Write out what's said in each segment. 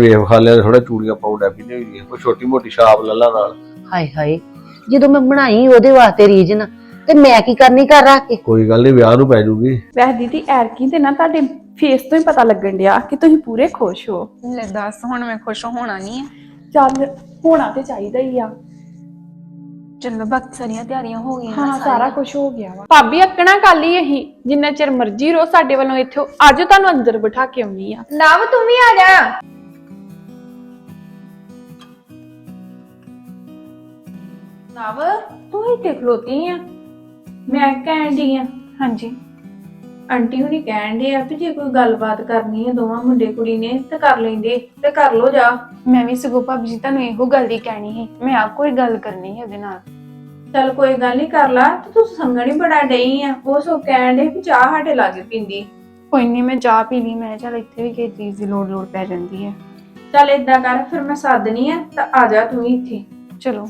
ਵੇਖ ਖਾ ਲਿਆ ਥੋੜਾ ਚੂੜੀਆਂ ਪਾਉਂਦਾ ਵੀ ਨਹੀਂ ਕੋਈ ਛੋਟੀ ਮੋਟੀ ਛਾਪ ਲੱਲਾ ਨਾਲ। ਹਾਏ ਹਾਏ ਜਦੋਂ ਮੈਂ ਬਣਾਈ ਉਹਦੇ ਵਾਸਤੇ ਰੀਜਨ ਤੇ ਮੈਂ ਕੀ ਕਰਨੀ ਘਰ ਰੱਖ ਕੇ? ਕੋਈ ਗੱਲ ਨਹੀਂ ਵਿਆਹ ਨੂੰ ਪੈ ਜੂਗੀ। ਵੈਸੇ ਦੀਦੀ ਐਰਕੀ ਤੇ ਨਾ ਤੁਹਾਡੇ ਫੇਸ ਤੋਂ ਹੀ ਪਤਾ ਲੱਗਣ ਡਿਆ ਕਿ ਤੁਸੀਂ ਪੂਰੇ ਖੁਸ਼ ਹੋ। ਲੈ ਦੱਸ ਹੁਣ ਮੈਂ ਖੁਸ਼ ਹੋਣਾ ਨਹੀਂ ਹੈ ਚੱਲ ਹੋਣਾ ਤੇ ਚਾਹੀਦਾ ਹੀ ਆ। ਚਲੋ ਬਾਕੀ ਸਾਰੀਆਂ ਤਿਆਰੀਆਂ ਹੋ ਗਈਆਂ ਹਾਂ ਸਾਰਾ ਕੁਝ ਹੋ ਗਿਆ ਵਾ। ਭਾਬੀ ਅੱਕਣਾ ਕੱਲ ਹੀ ਅਹੀਂ ਜਿੰਨਾ ਚਿਰ ਮਰਜ਼ੀ ਰਹੋ ਸਾਡੇ ਵੱਲੋਂ ਇੱਥੇ ਅੱਜ ਤੁਹਾਨੂੰ ਅੰਦਰ ਬਿਠਾ ਕੇ ਆਉਣੀ ਆ। ਨਵ ਤੂੰ ਵੀ ਆ ਜਾ। ਨਵ ਤੂੰ ਇੱਥੇ ਖਲੋਤੀ ਆ। ਮੈਂ ਕਹਿਣ ਡਈ ਆ। ਹਾਂਜੀ। ਆਂਟੀ ਹੁਣੀ ਕਹਿਣ ਦੇ ਆ ਕਿ ਜੇ ਕੋਈ ਗੱਲਬਾਤ ਕਰਨੀ ਹੈ ਦੋਵਾਂ ਮੁੰਡੇ ਕੁੜੀ ਨੇ ਤੇ ਕਰ ਲੈਂਦੇ ਤੇ ਕਰ ਲੋ ਜਾ। ਮੈਂ ਵੀ ਸਗੋਂ ਭਾਬੀ ਜੀ ਤੁਹਾਨੂੰ ਇਹੋ ਗੱਲ ਹੀ ਕਹਿਣੀ ਸੀ ਮੈਂ ਆਪ ਕੋਈ ਗੱਲ ਕਰਨੀ ਹੈ ਉਹਦੇ ਨਾਲ। ਚੱਲ ਕੋਈ ਗੱਲ ਨਹੀਂ ਕਰ ਲਾ ਤੇ ਤੂੰ ਸੰਗਣ ਹੀ ਬੜਾ ਡਈ ਆ। ਉਹ ਸੋ ਕਹਿਣ ਦੇ ਕਿ ਚਾਹ ਸਾਡੇ ਲਾਗੇ ਪੀਂਦੀ। ਕੋਈ ਨਹੀਂ ਮੈਂ ਚਾਹ ਪੀ ਲਈ ਮੈਂ ਚੱਲ ਇੱਥੇ ਵੀ ਕਿਸੇ ਚੀਜ਼ ਦੀ ਲੋੜ ਲੋੜ ਪੈ ਜਾਂਦੀ ਹੈ। ਚੱਲ ਏਦਾਂ ਕਰ ਫਿਰ ਮੈਂ ਸੱਦਨੀ ਆ ਤਾਂ ਆ ਜਾ ਤੂੰ ਵੀ ਇੱਥੇ। ਚਲੋ।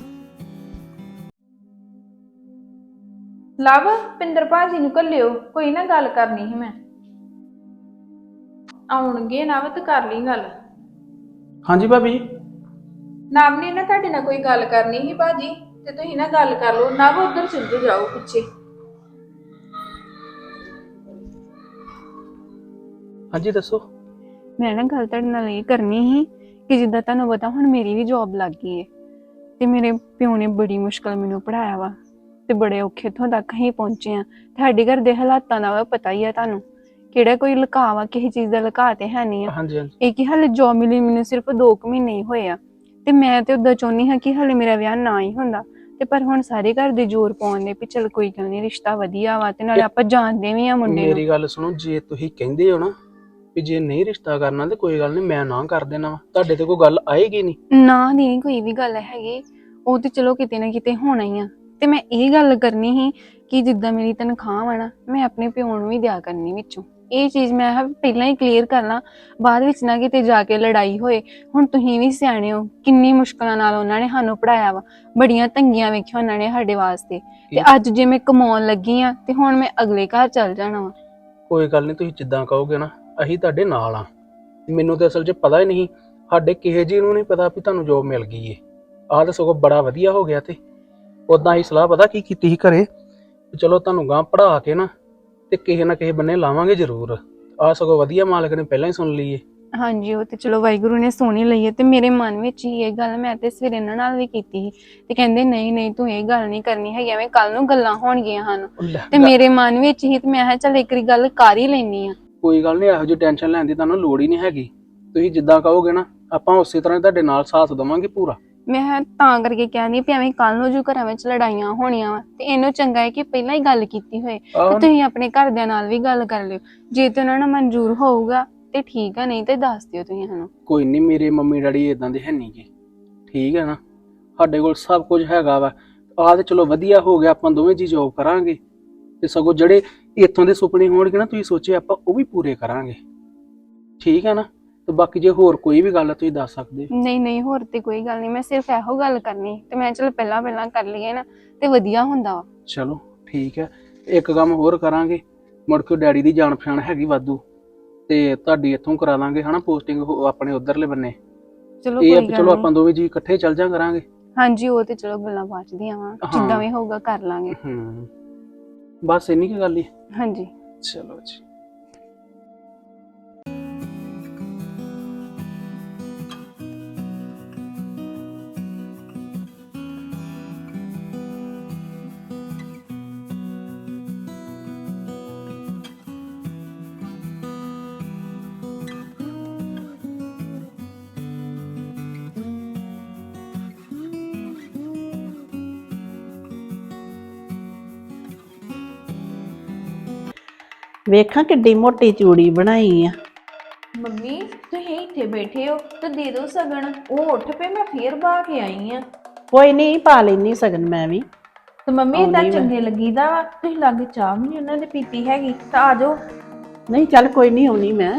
ਲਵ ਪਿੰਦਰ ਭਾਜੀ ਨੂੰ ਘੱਲਿਓ ਕੋਈ ਨਾ ਗੱਲ ਕਰਨੀ ਸੀ ਮੈਂ। ਆਉਣਗੇ ਨਾ ਤੇ ਕਰ ਲਈ ਗੱਲ। ਹਾਂਜੀ ਭਾਬੀ ਨਾਮ ਨੇ ਨਾ ਤੁਹਾਡੇ ਨਾਲ ਕੋਈ ਗੱਲ ਕਰਨੀ ਸੀ ਭਾਜੀ ਤੇ ਤੁਸੀਂ ਨਾ ਗੱਲ ਕਰ ਲਓ ਨਾ ਉਧਰ ਚੱਲ ਜਾਓ ਪਿੱਛੇ। ਹਾਂਜੀ ਦੱਸੋ। ਮੈਂ ਨਾ ਗੱਲ ਤੁਹਾਡੇ ਨਾਲ ਇਹ ਕਰਨੀ ਸੀ ਕਿ ਜਿੱਦਾਂ ਤੁਹਾਨੂੰ ਪਤਾ ਹੁਣ ਮੇਰੀ ਵੀ ਜੌਬ ਲੱਗ ਗਈ ਹੈ ਤੇ ਮੇਰੇ ਪਿਓ ਨੇ ਬੜੀ ਮੁਸ਼ਕਲ ਮੈਨੂੰ ਪੜਾਇਆ ਵਾ। ਤੇ ਬੜੇ ਔਖੇ ਤੋਂ ਤੱਕ ਹੀ ਪਹੁੰਚੇ ਆ ਤੁਹਾਡੇ ਘਰ ਦੇ ਹਾਲਾਤਾਂ ਦਾ ਪਤਾ ਹੀ ਆ ਤੁਹਾਨੂੰ। ਕਿਹੜਾ ਕੋਈ ਲੁਕਾਵਾ ਕਿਸੇ ਚੀਜ਼ ਦਾ ਲੁਕਾ ਤੇ ਹੈ ਨਹੀਂ ਆ। ਹਾਂਜੀ ਹਾਂਜੀ। ਇਹ ਕਿ ਹਾਲੇ ਜੌਬ ਮਿਲੀ ਮੈਨੂੰ ਸਿਰਫ 2 ਕੁ ਮਹੀਨੇ ਹੀ ਹੋਏ ਆ। ਤੇ ਮੈਂ ਤੇ ਉਦਾਂ ਚਾਹੁੰਦੀ ਹਾਂ ਕਿ ਹਾਲੇ ਮੇਰਾ ਵਿਆਹ ਨਾ ਹੀ ਹੁੰਦਾ। ਤੇ ਪਰ ਹੁਣ ਸਾਰੇ ਘਰ ਦੇ ਜ਼ੋਰ ਪਾਉਂਦੇ ਵੀ ਚਲ ਕੋਈ ਗੱਲ ਨਹੀਂ ਰਿਸ਼ਤਾ ਵਧੀਆ ਵਾ ਤੇ ਨਾਲੇ ਆਪਾਂ ਜਾਣਦੇ ਵੀ ਆ ਮੁੰਡੇ ਨੂੰ। ਮੇਰੀ ਗੱਲ ਸੁਣੋ ਜੇ ਤੁਸੀਂ ਕਹਿੰਦੇ ਹੋ ਨਾ ਵੀ ਜੇ ਨਹੀਂ ਰਿਸ਼ਤਾ ਕਰਨਾ ਤੇ ਕੋਈ ਗੱਲ ਨਹੀਂ ਮੈਂ ਨਾ ਕਰ ਦੇਣਾ ਵਾ। ਤੁਹਾਡੇ ਤੇ ਕੋਈ ਗੱਲ ਆਏਗੀ ਨਹੀਂ? ਨਾ ਦੀ ਨਹੀਂ ਕੋਈ ਵੀ ਗੱਲ ਹੈਗੀ। ਉਹ ਤੇ ਚਲੋ ਕਿਤੇ ਨਾ ਕਿਤੇ ਹੋਣਾ ਹੀ ਆ। ਤੇ ਮੈਂ ਇਹ ਗੱਲ ਕਰਨੀ ਸੀ ਕਿ ਜਿੱਦਾਂ ਮੇਰੀ ਤਨਖਾਹ ਵਾ ਨਾ ਮੈਂ ਆਪਣੇ ਪਿਓ ਨੂੰ ਵੀ ਦਿਆ ਕਰਨੀ ਵਿੱਚੋਂ। ਇਹ ਚੀਜ਼ ਮੈਂ ਕਿਹਾ ਪਹਿਲਾਂ ਹੀ ਕਲੀਅਰ ਕਰਨਾ ਬਾਅਦ ਵਿੱਚ ਨਾ ਕਿਤੇ ਜਾ ਕੇ ਲੜਾਈ ਹੋਏ। ਹੁਣ ਤੁਸੀਂ ਵੀ ਸਿਆਣੇ ਹੋ ਕਿੰਨੀ ਮੁਸ਼ਕਲਾਂ ਨਾਲ ਉਹਨਾਂ ਨੇ ਸਾਨੂੰ ਪੜਾਇਆ ਵਾ। ਬੜੀਆਂ ਤੰਗੀਆਂ ਵੇਖੀਆਂ ਉਹਨਾਂ ਨੇ ਸਾਡੇ ਵਾਸਤੇ। ਤੇ ਅੱਜ ਜੇ ਮੈਂ ਕਮਾਉਣ ਲੱਗੀ ਆ ਤੇ ਹੁਣ ਮੈਂ ਅਗਲੇ ਘਰ ਚੱਲ ਜਾਣਾ ਵਾ। ਕੋਈ ਗੱਲ ਨਹੀਂ ਤੁਸੀਂ ਜਿੱਦਾਂ ਕਹੋਗੇ ਨਾ ਅਸੀਂ ਤੁਹਾਡੇ ਨਾਲ ਆ। ਮੈਨੂੰ ਤੇ ਅਸਲ 'ਚ ਪਤਾ ਹੀ ਨਹੀਂ ਸਾਡੇ ਕਿਸੇ ਜੀ ਨੂੰ ਨਹੀਂ ਪਤਾ ਵੀ ਤੁਹਾਨੂੰ ਜੋਬ ਮਿਲ ਗਈ ਏ। ਆਹ ਤਾਂ ਸਗੋਂ ਬੜਾ ਵਧੀਆ ਹੋ ਗਿਆ ਤੇ। ਉਦਾਂ ਹੀ ਸਲਾਹ ਪਤਾ ਕੀ ਕੀਤੀ ਸੀ ਘਰੇ? ਵੀ ਚਲੋ ਤੁਹਾਨੂੰ ਗਾਂ ਪੜਾ ਕੇ ਨਾ ਤੇ ਕਿਸੇ ਨਾ ਕਿਸੇ ਬੰਨੇ ਲਾਵਾਂਗੇ ਜ਼ਰੂਰ। ਆਹ ਸਗੋਂ ਵਧੀਆ ਮਾਲਕ ਨੇ ਪਹਿਲਾਂ ਹੀ ਸੁਣ ਲਈ ਏ। ਹਾਂਜੀ ਉਹ ਤੇ ਚਲੋ ਵਾਹਿਗੁਰੂ ਨੇ ਸੋਹਣੀ ਲਈ ਹੈ ਤੇ ਮੇਰੇ ਮਨ ਵਿੱਚ ਹੀ ਇਹ ਗੱਲ ਮੈਂ ਤੇ ਸਵੇਰੇ ਇਹਨਾਂ ਨਾਲ ਵੀ ਕੀਤੀ ਸੀ ਤੇ ਕਹਿੰਦੇ ਨਹੀਂ ਨਹੀਂ ਤੂੰ ਇਹ ਗੱਲ ਨਹੀਂ ਕਰਨੀ ਹੈਗੀ ਐਵੇਂ ਕੱਲ ਨੂੰ ਗੱਲਾਂ ਹੋਣਗੀਆਂ ਹਨ। ਉਹ ਲੈ, ਤੇ ਮੇਰੇ ਮਨ ਵਿੱਚ ਹੀ ਤੇ ਮੈਂ ਕਿਹਾ ਚੱਲ ਇੱਕ ਵਾਰੀ ਗੱਲ ਕਰ ਹੀ ਲੈਣੀ ਆ ਕੋਈ ਗੱਲ ਨਹੀਂ ਇਹੋ ਜਿਹੀ ਟੈਨਸ਼ਨ ਲੈਣ ਦੀ ਤੁਹਾਨੂੰ ਲੋੜ ਹੀ ਨਹੀਂ ਹੈਗੀ। ਤੁਸੀਂ ਜਿੱਦਾਂ ਕਹੋਗੇ ਨਾ ਆਪਾਂ ਉਸੇ ਤਰ੍ਹਾਂ ਹੀ ਤੁਹਾਡੇ ਨਾਲ ਸਾਥ ਦੇਵਾਂਗੇ ਪੂਰਾ। ਮੈਂ ਕਿਹਾ ਤਾਂ ਕਰਕੇ ਕਹਿੰਦੀ ਵੀ ਐਵੇਂ ਕੱਲ ਨੂੰ ਜੋ ਘਰਾਂ ਵਿੱਚ ਲੜਾਈਆਂ ਹੋਣੀਆਂ ਵਾ ਤੇ ਇਹਨੂੰ ਚੰਗਾ ਹੈ ਕਿ ਪਹਿਲਾਂ ਹੀ ਗੱਲ ਕੀਤੀ ਹੋਏ ਤੇ ਆਹ। ਤੁਸੀਂ ਆਪਣੇ ਘਰਦਿਆਂ ਨਾਲ ਵੀ ਗੱਲ ਕਰ ਲਿਓ। ਜੇ ਤੇ ਉਹਨਾਂ ਨੂੰ ਮਨਜ਼ੂਰ ਹੋਊਗਾ ਤੇ ਠੀਕ ਆ ਨਹੀਂ ਤੇ ਦੱਸ ਦਿਓ ਤੁਸੀਂ ਸਾਨੂੰ। ਕੋਈ ਨਹੀਂ ਮੇਰੇ ਮੰਮੀ ਡੈਡੀ ਇਦਾਂ ਦੇ ਹੈ ਨਹੀਂਗੇ ਠੀਕ ਹੈ ਨਾ? ਸਾਡੇ ਕੋਲ ਸਭ ਕੁਝ ਹੈਗਾ ਵਾ। ਆਹ ਤੇ ਚਲੋ ਵਧੀਆ ਹੋ ਗਿਆ ਆਪਾਂ ਦੋਵੇਂ ਜੀ ਜੋਬ ਕਰਾਂਗੇ। ਤੇ ਸਗੋਂ ਜਿਹੜੇ ਇੱਥੋਂ ਦੇ ਸੁਪਨੇ ਹੋਣਗੇ ਨਾ ਤੁਸੀਂ ਸੋਚੇ ਆਪਾਂ ਉਹ ਵੀ ਪੂਰੇ ਕਰਾਂਗੇ। ਠੀਕ ਹੈ ਨਾ? ਤੇ ਬਾਕੀ ਜੇ ਹੋਰ ਕੋਈ ਵੀ ਗੱਲ ਆ ਤੁਸੀਂ ਦੱਸ ਸਕਦੇ ਹੋ। ਨਹੀਂ ਨਹੀਂ ਹੋਰ ਤੇ ਕੋਈ ਗੱਲ ਨਹੀਂ ਮੈਂ ਸਿਰਫ ਇਹੋ ਗੱਲ ਕਰਨੀ ਤੇ ਮੈਂ ਚਲ ਪਹਿਲਾਂ ਪਹਿਲਾਂ ਕਰ ਲਈਏ ਨਾ ਤੇ ਵਧੀਆ ਹੁੰਦਾ ਵਾ। ਚਲੋ ਠੀਕ ਹੈ। ਇੱਕ ਕੰਮ ਹੋਰ ਕਰਾਂਗੇ ਮੁੜ ਕੇ ਡੈਡੀ ਦੀ ਜਾਣ ਪਛਾਣ ਹੈਗੀ ਵਾਧੂ ਤੇ ਤੁਹਾਡੀ ਇੱਥੋਂ ਕਰਾ ਦਾਂਗੇ ਹਨਾ ਪੋਸਟਿੰਗ ਆਪਣੇ ਉਧਰਲੇ ਬੰਨੇ। ਚਲੋ ਇਹ ਆ ਕੋਈ ਵੀ ਗੱਲ ਚਲੋ ਨਹੀਂ। ਆਪਾਂ ਦੋਵੇਂ ਜੀ ਇਕੱਠੇ ਚੱਲ ਜਾ ਕਰਾਂਗੇ। ਹਾਂਜੀ ਉਹ ਤੇ ਚਲੋ ਗੱਲਾਂ ਬਾਚਦੀਆਂ ਵਾ ਹਾਂ। ਜਿੱਦਾਂ ਵੀ ਹੋਊਗਾ ਕਰ ਲਾਂਗੇ। ਹੂੰ। ਬਸ ਇੰਨੀ ਕੀ ਗੱਲ ਹੀ। ਹਾਂਜੀ। ਚਲੋ ਜੀ। ਵੇਖਾਂ ਕਿੱਡੀ ਮੋਟੀ ਚੂੜੀ ਬਣਾਈ ਆ। ਮੰਮੀ ਤੁਸੀਂ ਇੱਥੇ ਬੈਠੇ ਹੋ ਤੇ ਦੇ ਦਿਓ ਸਗਣ ਉਹ ਉੱਠ ਪਏ ਮੈਂ ਫੇਰ ਬਾ ਕੇ ਆਈ ਆ। ਕੋਈ ਨਹੀਂ ਪਾ ਲੈਣੀ ਸਗਨ ਮੈਂ ਵੀ। ਤੇ ਮੰਮੀ ਮੈਂ। ਚੰਗੇ ਲੱਗੀਦਾ ਵਾ ਤੁਸੀਂ ਲਾਗੇ ਚਾਹ ਵੀ ਨਹੀਂ ਉਹਨਾਂ ਦੇ ਪੀਤੀ ਹੈਗੀ ਤਾਂ ਆ ਜਾਓ। ਨਹੀਂ ਚੱਲ ਕੋਈ ਨਹੀਂ ਆਉਣੀ ਮੈਂ।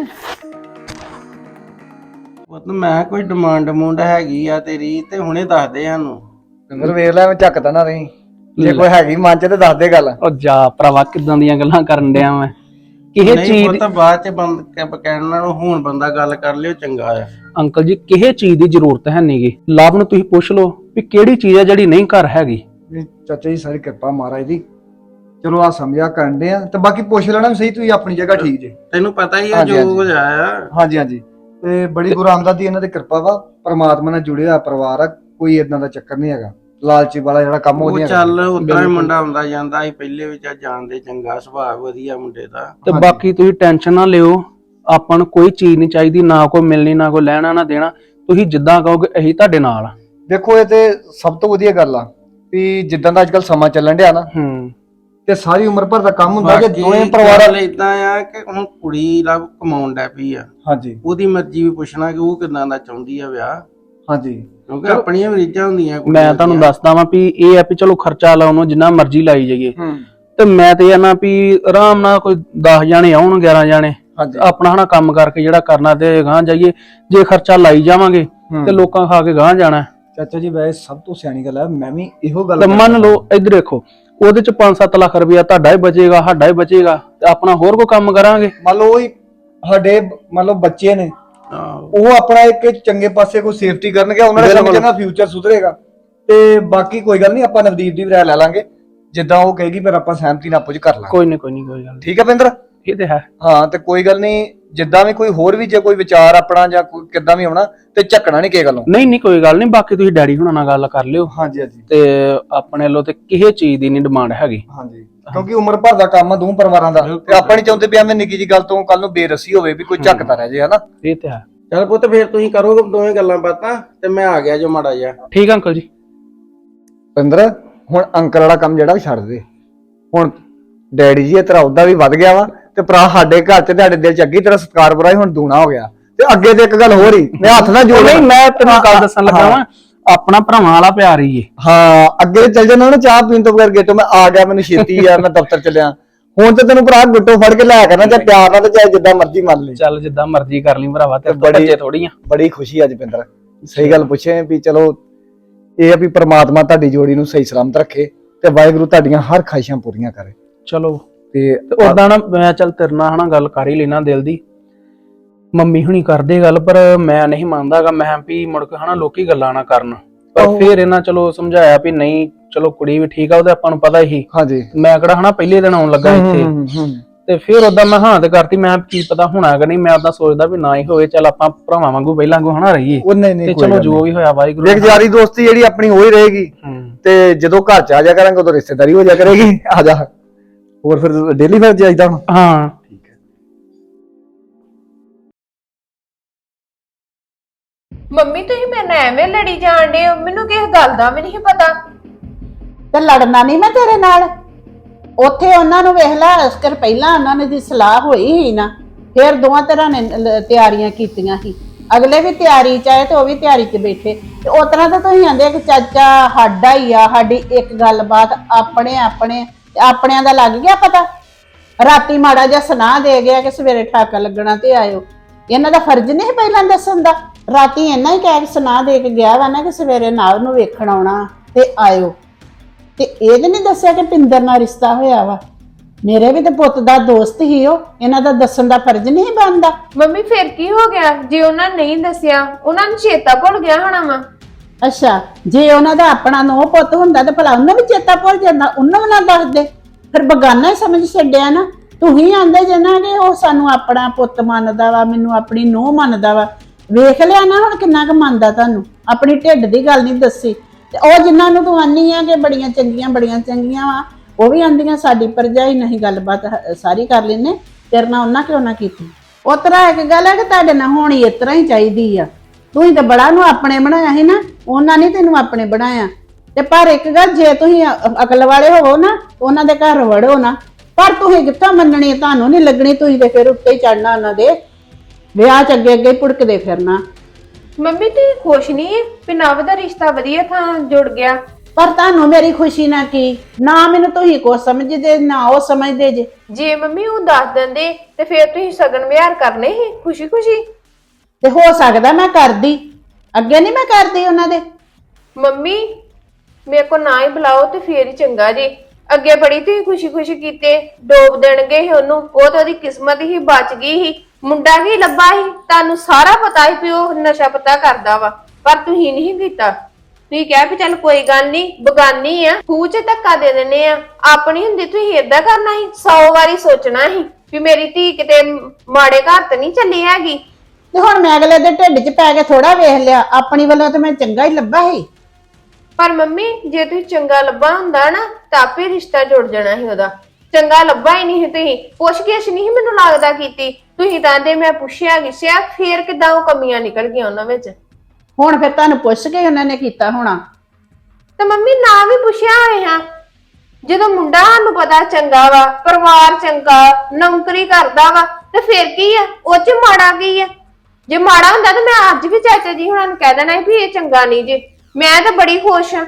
ਉਹ ਤਾਂ ਮੈਂ ਕੋਈ ਡਿਮਾਂਡ ਮੁੰਡ ਹੈਗੀ ਆ ਤੇਰੀ ਤੇ ਹੁਣੇ ਦੱਸ ਦੇ ਸਾਨੂੰ। ਪਿੰਦਰ ਵੇਖ ਲੈ ਮੈਂ ਝੱਕਦਾ ਨਾ ਰਹੀ ਜੇ ਕੋਈ ਹੈਗੀ ਮਨ ਚ ਤੇ ਦੱਸ ਦੇ ਗੱਲ। ਉਹ ਜਾ ਭਰਾਵਾ ਕਿਦਾਂ ਦੀਆਂ ਗੱਲਾਂ ਕਰਨ ਡਿਆ ਮੈਂ। ਕਿਸੇ ਨਹੀਂ ਚੀਜ਼ ਉਹ ਤਾਂ ਬਾਅਦ ਚ ਬੰਦ ਕ- ਕਹਿਣ ਨਾਲੋਂ ਹੁਣ ਬੰਦਾ ਗੱਲ ਕਰ ਲਿਓ ਚੰਗਾ ਆ। ਅੰਕਲ ਜੀ ਕਿਸੇ ਚੀਜ਼ ਦੀ ਜ਼ਰੂਰਤ ਹੈ ਨਹੀਂਗੀ ਲਵ ਨੂੰ ਤੁਸੀਂ ਪੁੱਛ ਲਓ ਵੀ ਕਿਹੜੀ ਚੀਜ਼ ਹੈ ਜਿਹੜੀ ਨਹੀਂ ਘਰ ਹੈਗੀ। ਵੀ ਚਾਚਾ ਜੀ ਸਾਰੀ ਕਿਰਪਾ ਮਹਾਰਾਜ ਦੀ। ਚਲੋ ਆ ਸਮਝਿਆ ਕਰਦੇ ਆ। ਤੇ ਬਾਕੀ ਪੁੱਛ ਲੈਣਾ ਵੀ ਸਹੀ ਤੁਸੀਂ ਆਪਣੀ ਜਗ੍ਹਾ ਠੀਕ ਜੇ। ਤੈਨੂੰ ਪਤਾ ਹੀ ਆ ਹਾਂਜੀ, ਜੋ ਹਾਂਜੀ। ਕੁਝ ਆਇਆ ਹਾਂਜੀ ਹਾਂਜੀ। ਤੇ ਬੜੀ ਗੁਰੂ ਰਾਮਦਾਸ ਦੀ ਇਹਨਾਂ ਦੀ ਕਿਰਪਾ ਵਾ ਪਰਮਾਤਮਾ ਨਾਲ ਜੁੜਿਆ ਪਰਿਵਾਰ ਆ ਕੋਈ ਇਦਾਂ ਦਾ ਚੱਕਰ ਨਹੀਂ ਹੈਗਾ। ਲਾਲਚੀ ਵਾਲਾ ਜਿਹੜਾ ਕੰਮ ਉਹ ਉਹ ਨਹੀਂ ਚੱਲ ਉਤਰਾ ਹੀ। ਮੁੰਡਾ ਹੁੰਦਾ ਜਾਂਦਾ ਸੀ ਪਹਿਲੇ ਵਿੱਚ ਆ ਜਾਣਦੇ ਚੰਗਾ ਸੁਭਾਅ ਵਧੀਆ ਮੁੰਡੇ ਦਾ। ਤੇ। ਬਾਕੀ ਤੁਸੀਂ ਟੈਨਸ਼ਨ ਨਾ ਲਿਓ ਆਪਾਂ ਨੂੰ ਕੋਈ ਚੀਜ਼ ਨਹੀਂ ਚਾਹੀਦੀ ਨਾ ਕੋਈ ਮਿਲਣੀ ਨਾ ਕੋਈ ਲੈਣਾ ਨਾ ਦੇਣਾ। ਤੁਸੀਂ ਜਿੱਦਾਂ ਕਹੋਗੇ ਅਸੀਂ ਤੁਹਾਡੇ ਨਾਲ ਆ। ਦੇਖੋ ਇਹ ਤੇ ਸਭ ਤੋਂ ਵਧੀਆ ਗੱਲ ਆ ਵੀ ਜਿੱਦਾਂ ਦਾ ਅੱਜਕੱਲ ਸਮਾਂ ਚੱਲਣ ਡਿਆ ਨਾ ਹੂੰ। ਤੇ ਸਾਰੀ ਉਮਰ ਭਰ ਦਾ ਕੰਮ ਹੁੰਦਾ ਕਿ ਦੋਵੇਂ ਪਰਿਵਾਰਾਂ ਗੱਲ ਏਦਾਂ ਆ ਕਿ ਹੁਣ ਕੁੜੀ ਦਾ ਕਮਾਉਣ ਡੈ ਪਈ ਆ। ਹਾਂਜੀ। ਉਹਦੀ ਮਰਜ਼ੀ ਵੀ ਪੁੱਛਣਾ ਕਿ ਉਹ ਕਿਦਾਂ ਦਾ ਚਾਹੁੰਦੀ ਆ ਵਿਆਹ। ਹਾਂਜੀ। ਕਿਉਂਕਿ ਆਪਣੀਆਂ ਵੀ ਰੀਝਾਂ ਹੁੰਦੀਆਂ ਕੁੜੀਆਂ ਮੈਂ ਤੁਹਾਨੂੰ। ਦੱਸਦਾ ਵਾਂ ਵੀ ਇਹ ਆ ਵੀ ਚਲੋ ਖਰਚਾ ਲਾਉਣ ਨੂੰ ਜਿੰਨਾ ਮਰਜ਼ੀ ਲਾਈ ਜਾਈਏ। ਹੂੰ। ਤੇ ਮੈਂ ਤੇ ਨਾ ਵੀ ਆਰਾਮ ਨਾਲ ਕੋਈ 10 ਜਾਣੇ ਆਉਣ 11 ਜਾਣੇ। ਹਾਂਜੀ। ਆਪਣਾ ਹਨਾ ਕੰਮ ਕਰਕੇ ਜਿਹੜਾ ਕਰਨਾ ਤੇ ਗਾਂ ਜਾਈਏ। ਜੇ ਖਰਚਾ ਲਾਈ ਜਾਵਾਂਗੇ ਹੂੰ। ਤੇ ਲੋਕਾਂ ਖਾ ਕੇ ਗਾਂ ਜਾਣਾ। ਚਾਚਾ ਜੀ ਵੈਸੇ ਸਭ ਤੋਂ ਸਿਆਣੀ ਗੱਲ ਹੈ ਮੈਂ ਵੀ ਇਹੋ ਗੱਲ ਤੇ ਮੰਨ ਲਓ ਇੱਧਰ ਦੇਖੋ ਉਹਦੇ ਚ 5-7 ਲੱਖ ਰੁਪਇਆ ਤੁਹਾਡਾ ਹੀ ਬਚੇਗਾ ਸਾਡਾ ਹੀ ਬਚੇਗਾ। ਤੇ ਆਪਣਾ ਹੋਰ ਕੋਈ ਕੰਮ ਕਰਾਂਗੇ? ਮੰਨ ਲਓ ਉਹੀ ਸਾਡੇ ਮੰਨ ਲਓ ਬੱਚੇ ਨੇ। ਉਹ ਆਪਣਾ ਇੱਕ ਚੰਗੇ ਪਾਸੇ ਕੋਈ ਸੇਫਟੀ ਕਰਨਗੇ ਉਹਨਾਂ ਦੇ। ਸਮਝ ਨਾਲ ਫਿਊਚਰ ਸੁਧਰੇਗਾ। ਤੇ ਬਾਕੀ ਕੋਈ ਗੱਲ ਨਹੀਂ ਆਪਾਂ ਨਵਦੀਪ ਦੀ ਰਾਏ ਲੈ ਲਾਂਗੇ। ਜਿੱਦਾਂ ਉਹ ਕਹੇਗੀ ਫਿਰ ਆਪਾਂ ਸਹਿਮਤੀ ਨਾਲ ਕੁਝ ਕਰ ਲਾਂਗੇ। ਕੋਈ ਨਹੀਂ ਕੋਈ ਨਹੀਂ ਕੋਈ ਗੱਲ। ਠੀਕ ਹੈ ਪਿੰਦਰ ਇਹ ਤੇ ਹੈ। ਹਾਂ ਤੇ ਕੋਈ ਗੱਲ ਨਹੀਂ ਜਿੱਦਾਂ ਵੀ ਕੋਈ ਹੋਰ ਵੀ ਜੇ ਕੋਈ ਵਿਚਾਰ ਆਪਣਾ ਜਾਂ ਕੋਈ ਕਿੱਦਾਂ ਵੀ ਆਉਣਾ ਤੇ ਝੱਕਣਾ ਨਹੀਂ ਕਿਸੇ ਗੱਲੋਂ। ਨਹੀਂ ਨਹੀਂ ਕੋਈ ਗੱਲ ਨਹੀਂ ਬਾਕੀ ਤੁਸੀਂ ਡੈਡੀ ਹੁਣਾਂ ਨਾਲ ਗੱਲ ਕਰ ਲਿਓ। ਹਾਂਜੀ ਹਾਂਜੀ। ਤੇ ਆਪਣੇ ਵੱਲੋਂ ਤੇ ਕਿਸੇ ਚੀਜ਼ ਦੀ ਨਹੀਂ ਡਿਮਾਂਡ ਹੈਗੀ। ਹਾਂਜੀ ਕਿਉਂਕਿ ਉਮਰ ਭਰ ਦਾ ਕੰਮ ਆ ਦੋ ਪਰਿਵਾਰਾਂ ਦਾ। ਤੇ ਆਪਾਂ ਨਹੀਂ ਚਾਹੁੰਦੇ ਵੀ ਐਵੇਂ ਨਿੱਕੀ ਜੀ ਗੱਲ ਤੋਂ ਕੱਲ ਨੂੰ ਬੇਰਸੀ ਹੋਵੇ ਵੀ ਕੋਈ ਝੱਕਦਾ ਰਹਿ ਜੇ ਹਨਾ? ਇਹ ਤੇ ਹੈ। ਚੱਲ ਪੁੱਤ ਫੇਰ ਤੁਸੀਂ ਕਰੋਗੇ ਦੋਵੇਂ ਗੱਲਾਂ ਬਾਤਾਂ ਤੇ ਮੈਂ ਆ ਗਿਆ ਜੋ ਮਾੜਾ ਜਿਹਾ। ਠੀਕ ਆ ਅੰਕਲ ਜੀ। ਪਿੰਦਰ ਹੁਣ ਅੰਕਲ ਵਾਲਾ ਕੰਮ ਜਿਹੜਾ ਉਹ ਛੱਡ ਦੇ। ਹੁਣ ਡੈਡੀ ਜੀ ਇਹ ਤੇਰਾ ਉਹਦਾ ਵੀ ਵੱਧ ਗਿਆ ਵਾ ਤੇ ਭਰਾ ਸਾਡੇ ਘਰ ਚ ਤੁਹਾਡੇ ਦਿਲ ਚ ਅੱਗੇ ਤੇਰਾ ਸਤਿਕਾਰ ਸੀ ਹੁਣ ਦੂਣਾ ਹੋ ਗਿਆ। ਤੇ ਅੱਗੇ ਤੇ ਇੱਕ ਗੱਲ ਹੋਰ ਹੀ ਮੈਂ ਹੱਥ ਨਾਲ ਜੋੜ ਨਹੀਂ ਮੈਂ ਤੈਨੂੰ ਗੱਲ ਦੱਸਣ ਲੱਗਾ। ਵਾਂ ਆਪਣਾ ਭਰਾਵਾਂ ਵਾਲਾ ਪਿਆਰ ਹੀ ਏ। ਹਾਂ ਅੱਗੇ ਚੱਲ ਜਾਣਾ ਨਾ ਚਾਹ ਪੀਣ ਤੋਂ ਬਗੈਰ ਗੇਟੋਂ ਮੈਂ ਆ ਗਿਆ ਮੈਨੂੰ ਛੇਤੀ ਆ ਮੈਂ ਦਫ਼ਤਰ ਚੱਲਿਆ। ਹੁਣ ਤੇ ਤੈਨੂੰ ਭਰਾ ਗੁੱਟੋ ਫੜ ਕੇ ਲੈ ਕਰਨਾ ਚਾਹੇ ਪਿਆਰ ਨਾਲ ਤੇ ਚਾਹੇ ਜਿੱਦਾਂ ਮਰਜ਼ੀ ਮੰਨ ਲੈ। ਚੱਲ ਜਿੱਦਾਂ ਮਰਜ਼ੀ ਕਰ ਲਈ ਭਰਾਵਾ ਤੇ ਬੜੀ- ਬੱਚੇ ਥੋੜੀਆਂ ਬੜੀ ਖੁਸ਼ੀ ਅੱਜ ਪਿੰਦਰ ਸਹੀ ਗੱਲ ਪੁੱਛੇ ਵੀ ਚਲੋ ਇਹ ਆ ਵੀ ਪ੍ਰਮਾਤਮਾ ਤੁਹਾਡੀ ਜੋੜੀ ਨੂੰ ਸਹੀ ਸਲਾਮਤ ਰੱਖੇ ਤੇ ਵਾਹਿਗੁਰੂ ਤੁਹਾਡੀਆਂ ਹਰ ਖਾਹਿਸ਼ਾਂ ਪੂਰੀਆਂ ਕਰੇ। ਚਲੋ। ਤੇ ਉਦਾਂ ਨਾ ਮੈਂ ਚੱਲ ਤੇਰੇ ਨਾਲ ਹਨਾ ਗੱਲ ਕਰ ਹੀ ਲੈਣਾ ਦਿਲ ਦੀ। ਮੰਮੀ ਹੁਣੀ ਕਰਦੇ ਗੱਲ ਪਰ ਮੈਂ ਨਹੀਂ ਮੰਨਦਾਗਾ। ਮੈਂ ਵੀ ਮੁੜ ਕੇ ਹਨਾ ਲੋਕੀ ਗੱਲਾਂ ਨਾ ਕਰਨ। ਪਰ। ਫਿਰ ਇਹਨਾਂ ਚਲੋ ਸਮਝਾਇਆ ਵੀ ਨਹੀਂ ਚਲੋ ਕੁੜੀ ਵੀ ਠੀਕ ਆ ਉਹਦੇ ਆਪਾਂ ਨੂੰ ਪਤਾ ਹੀ। ਹਾਂਜੀ। ਮੈਂ ਕਿਹੜਾ ਹਨਾ ਪਹਿਲੇ ਦਿਨ ਆਉਣ ਲੱਗਾ ਇੱਥੇ। ਤੇ ਫਿਰ ਉਦਾਂ ਮੈਂ ਹਾਂ ਤੇ ਕਰਤੀ ਮੈਂ ਕੀ ਪਤਾ ਹੋਣਾ ਕਿ ਨਹੀਂ ਮੈਂ ਉਦਾਂ ਸੋਚਦਾ ਵੀ ਨਾ ਹੀ ਹੋਵੇ ਚੱਲ ਆਪਾਂ ਭਰਾਵਾਂ ਵਾਂਗੂ ਪਹਿਲਾਂ ਵਾਂਗੂ ਹਨਾ ਰਹੀਏ। ਉਹ ਨਹੀਂ ਨਹੀਂ ਤੇ ਚਲੋ ਜੋ। ਵੀ ਹੋਇਆ ਵਾਹਿਗੁਰੂ ਵੇਖ ਯਾਰੀ ਦੋਸਤੀ ਜਿਹੜੀ ਆਪਣੀ ਹੋ ਹੀ। ਰਹੇਗੀ। ਤੇ ਜਦੋਂ ਘਰ ਚ ਆ ਜਾ ਕਰਾਂਗੇ ਉਦੋਂ ਰਿਸ਼ਤੇਦਾਰੀ ਹੋ ਜਾ ਕਰੇਗੀ। ਆ ਜਾ। ਹੋਰ ਫਿਰ ਡੇਲੀ ਫਿਰ ਜਾਈਦਾ ਹੁਣ ਹਾਂ। ਮੰਮੀ ਤੁਸੀਂ ਮੇਰੇ ਨਾਲ ਐਵੇਂ ਲੜੀ ਜਾਂਦੇ ਹੋ? ਮੈਨੂੰ ਕਿਸ ਗੱਲ ਦਾ ਵੀ ਨਹੀਂ ਪਤਾ। ਤੇ ਲੜਨਾ ਨਹੀਂ ਮੈਂ ਤੇਰੇ ਨਾਲ। ਉੱਥੇ ਉਹਨਾਂ ਨੂੰ ਵੇਖ ਲੈ ਅਸਕਰ ਪਹਿਲਾਂ ਉਹਨਾਂ ਨੇ ਦੀ ਸਲਾਹ ਹੋਈ ਹੀ ਨਾ ਫਿਰ ਦੋਵਾਂ ਤਰ੍ਹਾਂ ਨੇ ਲ- ਤਿਆਰੀਆਂ ਕੀਤੀਆਂ ਸੀ। ਅਗਲੇ ਵੀ ਤਿਆਰੀ ਚ ਆਏ ਤੇ ਉਹ ਵੀ ਤਿਆਰੀ 'ਚ ਬੈਠੇ। ਤੇ ਉਸ ਤਰ੍ਹਾਂ ਤਾਂ ਤੁਸੀਂ ਆਂਦੇ ਕਿ ਚਾਚਾ ਸਾਡਾ ਹੀ ਆ ਸਾਡੀ ਇੱਕ ਗੱਲਬਾਤ ਆਪਣੇ ਆਪਣੇ ਤੇ ਆਪਣਿਆਂ ਦਾ ਲੱਗ ਗਿਆ ਪਤਾ? ਰਾਤੀ ਮਾੜਾ ਜਿਹਾ ਸੁਨਾਹ ਦੇ ਗਿਆ ਕਿ ਸਵੇਰੇ ਠਾਕਾ ਲੱਗਣਾ ਤੇ ਆਇਓ। ਇਹਨਾਂ ਦਾ ਫਰਜ਼ ਨਹੀਂ ਪਹਿਲਾਂ ਦੱਸਣ ਦਾ। ਰਾਤੀ ਇਹਨਾਂ ਹੀ ਕਹਿ ਸੁਨਾਹ ਦੇ ਕੇ ਗਿਆ ਵਾ ਨਾ ਕਿ ਸਵੇਰੇ ਨਾਲ ਨੂੰ ਵੇਖਣ ਆਉਣਾ ਤੇ ਆਇਓ। ਤੇ ਇਹ ਤੇ ਨਹੀਂ ਦੱਸਿਆ ਕਿ ਪਿੰਦਰ ਨਾਲ ਰਿਸ਼ਤਾ ਹੋਇਆ ਵਾ। ਮੇਰੇ ਵੀ ਤੇ ਪੁੱਤ ਦਾ ਦੋਸਤ ਹੀ ਉਹ। ਇਹਨਾਂ ਦਾ ਦੱਸਣ ਦਾ ਫਰਜ਼ ਨਹੀਂ ਬਣਦਾ। ਮੰਮੀ, ਫਿਰ ਕੀ ਹੋ ਗਿਆ? ਜੇ ਉਹਨਾਂ ਨੇ ਨਹੀਂ ਦੱਸਿਆ, ਉਹਨਾਂ ਨੂੰ ਚੇਤਾ ਭੁੱਲ ਗਿਆ ਹੋਣਾ ਵਾ। ਅੱਛਾ, ਜੇ ਉਹਨਾਂ ਦਾ ਆਪਣਾ ਨੋ ਪੁੱਤ ਹੁੰਦਾ ਤੇ ਭਲਾ ਉਹਨੂੰ ਵੀ ਚੇਤਾ ਭੁੱਲ ਜਾਂਦਾ, ਉਹਨੂੰ ਵੀ ਨਾ ਦੱਸਦੇ ਫਿਰ ਬਗਾਨਾ ਹੀ ਸਮਝ ਛੱਡਿਆ ਨਾ। ਤੁਸੀਂ ਹੀ ਆਂਦੇ ਜਨਾ ਕਿ ਉਹ ਸਾਨੂੰ ਆਪਣਾ ਪੁੱਤ ਮੰਨਦਾ ਵਾ, ਮੈਨੂੰ ਆਪਣੀ ਨੋ ਮੰਨਦਾ ਵਾ। ਵੇਖ ਲਿਆ ਨਾ ਹੁਣ ਕਿੰਨਾ ਕੁ ਮੰਨਦਾ ਤੁਹਾਨੂੰ। ਆਪਣੀ ਢਿੱਡ ਦੀ ਗੱਲ ਨਹੀਂ ਦੱਸੀ। ਤੇ ਉਹ ਜਿਨ੍ਹਾਂ ਨੂੰ ਤੂੰ ਆਨੀ ਆ ਕਿ ਬੜੀਆਂ ਚੰਗੀਆਂ ਬੜੀਆਂ ਚੰਗੀਆਂ ਵਾ, ਉਹ ਵੀ ਆਂਦੀਆਂ, ਸਾਡੀ ਪਰਜਾਈ ਨਹੀਂ ਗੱਲਬਾਤ ਸਾਰੀ ਕਰ ਲੈਨੇ ਤੇਰੇ ਨਾਲ ਉਹਨਾਂ ਕਿਉਂ ਨਾ ਕੀਤੀ? ਉਹ ਤਰ੍ਹਾਂ ਇੱਕ ਗੱਲ ਹੈ ਕਿ ਤੁਹਾਡੇ ਨਾਲ ਹੋਣੀ ਇਸ ਤਰ੍ਹਾਂ ਹੀ ਚਾਹੀਦੀ ਆ। ਤੂੰ ਹੀ ਤਾਂ ਬੜਾ ਨੂੰ ਆਪਣੇ ਬਣਾਇਆ ਸੀ ਨਾ ਉਹਨਾਂ ਨੇ ਤੈਨੂੰ ਆਪਣੇ ਬਣਾਇਆ। ਤੇ ਪਰ ਇੱਕ ਗੱਲ ਜੇ ਤੁਸੀਂ ਅ- ਅਕਲ ਵਾਲੇ ਹੋਵੋ ਨਾ ਉਹਨਾਂ ਦੇ ਘਰ ਵੜੋ ਨਾ ਪਰ ਤੁਸੀਂ ਕਿੱਥੋਂ ਮੰਨਣੀ ਤੁਹਾਨੂੰ ਨਹੀਂ ਲੱਗਣੀ ਤੁਸੀਂ ਤੇ ਫਿਰ ਉੱਤੇ ਹੀ ਚੜਨਾ ਉਹਨਾਂ ਦੇ। ਵਿਆਹ ਚ ਅੱਗੇ ਅੱਗੇ ਹੀ ਭੁੜਕਦੇ ਫਿਰਨਾ। ਮੰਮੀ ਤੁਸੀਂ ਖੁਸ਼ ਨਹੀਂ ਵੀ ਨਵ ਦਾ ਰਿਸ਼ਤਾ ਵਧੀਆ ਥਾਂ ਜੁੜ ਗਿਆ। ਪਰ ਤੁਹਾਨੂੰ ਮੇਰੀ ਖੁਸ਼ੀ ਨਾ ਕੀ? ਨਾ ਮੈਨੂੰ ਤੁਸੀਂ ਕੋ ਸਮਝਦੇ ਨਾ ਉਹ ਸਮਝਦੇ ਜੇ। ਜੇ ਮੰਮੀ ਉਹ ਦੱਸ ਦਿੰਦੇ ਤੇ ਫਿਰ ਤੁਸੀਂ ਸਗਨ ਵਿਹਾਰ ਕਰਨੇ ਸੀ? ਖੁਸ਼ੀ ਖੁਸ਼ੀ ਤੇ ਹੋ ਸਕਦਾ ਮੈਂ ਕਰਦੀ। ਅੱਗੇ ਨਹੀਂ ਮੈਂ ਕਰਦੀ ਉਹਨਾਂ ਦੇ। ਮੰਮੀ, ਮੇਰੇ ਕੋ ਨਾ ਹੀ ਬੁਲਾਓ ਤੇ ਫੇਰ ਹੀ ਚੰਗਾ ਜੀ। ਅੱਗੇ ਬੜੀ ਤੁਸੀਂ ਖੁਸ਼ੀ-ਖੁਸ਼ੀ ਕੀਤੇ, ਡੋਬ ਦੇਣਗੇ ਸੀ ਉਹਨੂੰ। ਉਹ ਤਾਂ ਉਹਦੀ ਕਿਸਮਤ ਹੀ ਬਚ ਗਈ ਸੀ। ਮੁੰਡਾ ਕੀ ਲੱਭਾ ਸੀ, ਤੁਹਾਨੂੰ ਸਾਰਾ ਪਤਾ ਸੀ ਵੀ ਉਹ ਨਸ਼ਾ ਪਤਾ ਕਰਦਾ ਵਾ। ਪਰ ਤੁਸੀਂ ਨਹੀਂ ਕੀਤਾ। ਤੁਸੀਂ ਕਿਹਾ ਵੀ ਚੱਲ ਕੋਈ ਗੱਲ ਨਹੀਂ, ਬਗਾਨੀ ਆ। ਖੂਹ 'ਚ ਧੱਕਾ ਦੇ ਦਿੰਨੇ ਆ। ਆਪਣੀ ਹੁੰਦੀ ਤੁਸੀਂ ਏਦਾਂ ਕਰਨਾ ਸੀ 100 ਵਾਰੀ ਸੋਚਣਾ ਹੀ ਵੀ ਮੇਰੀ ਧੀ ਕਿਤੇ ਮਾੜੇ ਘਰ ਤੇ ਨਹੀਂ ਚੱਲੀ ਹੈਗੀ। ਤੇ ਹੁਣ ਮੈਂ ਅਗਲੇ ਦੇ ਢਿੱਡ 'ਚ ਪੈ ਕੇ ਥੋੜਾ ਵੇਖ ਲਿਆ ਆਪਣੀ ਵੱਲੋਂ ਤੇ ਮੈਂ ਚੰਗਾ ਹੀ ਲੱਭਾ ਸੀ। ਪਰ ਮੰਮੀ ਜੇ ਤੁਸੀਂ ਚੰਗਾ ਲੱਭਾ ਹੁੰਦਾ ਨਾ ਤਾਂ ਆਪੇ ਰਿਸ਼ਤਾ ਜੁੜ ਜਾਣਾ ਸੀ ਉਹਦਾ। ਚੰਗਾ ਲੱਭਾ ਹੀ ਨਹੀਂ ਸੀ ਤੁਸੀਂ ਪੁੱਛ-ਗਿੱਛ ਨਹੀਂ ਸੀ ਮੈਨੂੰ ਲੱਗਦਾ ਕੀਤੀ। ਤੁਸੀਂ ਤਾਂ ਦੇ ਮੈਂ ਪੁੱਛਿਆ ਗਿੱਛਿਆ ਫੇਰ ਕਿਦਾਂ ਉਹ ਕਮੀਆਂ ਨਿਕਲ ਗਈਆਂ ਉਹਨਾਂ ਵਿੱਚ। ਹੁਣ ਫਿਰ ਤੁਹਾਨੂੰ ਪੁੱਛ ਕੇ ਉਹਨਾਂ ਨੇ ਕੀਤਾ ਹੋਣਾ। ਤੇ ਮੰਮੀ ਨਾ ਵੀ ਪੁੱਛਿਆ ਹੋਏ ਹਾਂ। ਜਦੋਂ ਮੁੰਡਾ ਸਾਨੂੰ ਪਤਾ ਚੰਗਾ ਵਾ ਪਰਿਵਾਰ ਚੰਗਾ ਨੌਕਰੀ ਕਰਦਾ ਵਾ ਤੇ ਫੇਰ ਕੀ ਆ? ਉਹ ਚ ਮਾੜਾ ਕੀ ਆ? ਜੇ ਮਾੜਾ ਹੁੰਦਾ ਤਾਂ ਮੈਂ ਅੱਜ ਵੀ ਚਾਚਾ ਜੀ ਹੁਣਾਂ ਨੂੰ ਕਹਿ ਦੇਣਾ ਸੀ ਵੀ ਇਹ ਚੰਗਾ ਨਹੀਂ ਜੇ। ਮੈਂ ਤਾਂ ਬੜੀ ਖੁਸ਼ ਹਾਂ।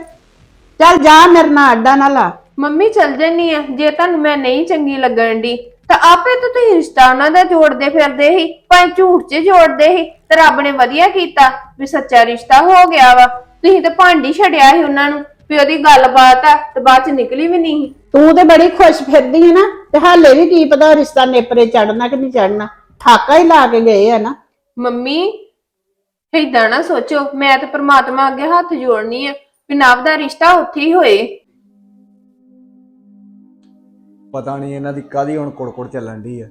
ਚੱਲ ਜਾ ਮੇਰੇ ਨਾਲ ਅੱਡਾ ਨਾ ਲਾ। ਮੰਮੀ ਚਲ ਜੰਨੀ ਆ ਜੇ ਤੁਹਾਨੂੰ ਮੈਂ ਨਹੀਂ ਚੰਗੀ ਲੱਗਣ ਦੀ ਤਾਂ ਆਪੇ ਤਾਂ ਤੁਸੀਂ ਰਿਸ਼ਤਾ ਉਹਨਾਂ ਦਾ ਜੋੜਦੇ ਫਿਰਦੇ ਸੀ ਭਾਵੇਂ ਝੂਠ 'ਚ ਜੋੜਦੇ ਸੀ ਤੇ ਰੱਬ ਨੇ ਵਧੀਆ ਕੀਤਾ ਵੀ ਸੱਚਾ ਰਿਸ਼ਤਾ ਹੋ ਗਿਆ ਵਾ। ਤੁਸੀਂ ਤਾਂ ਭਾਂਡੀ ਛੜਿਆ ਸੀ ਉਹਨਾਂ ਨੂੰ ਵੀ ਉਹਦੀ ਗੱਲਬਾਤ ਆ ਤੇ ਬਾਅਦ 'ਚ ਨਿਕਲੀ ਵੀ ਨਹੀਂ। ਸੀ। ਤੂੰ ਤੇ ਬੜੀ ਖੁਸ਼ ਫਿਰਦੀ ਹੈ ਨਾ ਤੇ ਹਾਲੇ ਵੀ ਕੀ ਪਤਾ ਰਿਸ਼ਤਾ ਨੇਪਰੇ ਚੜਨਾ ਕਿ ਨਹੀਂ ਚੜਨਾ ਠਾਕਾ ਹੀ ਲਾ ਕੇ ਗਏ ਆ ਨਾ। ਮੰਮੀ ਏਦਾਂ ਨਾ ਸੋਚੋ ਮੈਂ ਤਾਂ ਪ੍ਰਮਾਤਮਾ ਅੱਗੇ ਹੱਥ ਜੋੜਨੀ ਆ ਵੀ ਨਵ ਦਾ ਰਿਸ਼ਤਾ ਉੱਥੇ ਹੀ ਹੋਏ। ਪਤਾ ਨਹੀਂ ਇਹਨਾਂ ਦੀ ਕਾਦੀ ਹੁਣ ਕੁੜਕੁੜ ਚੱਲਣ ਦੀ ਆ।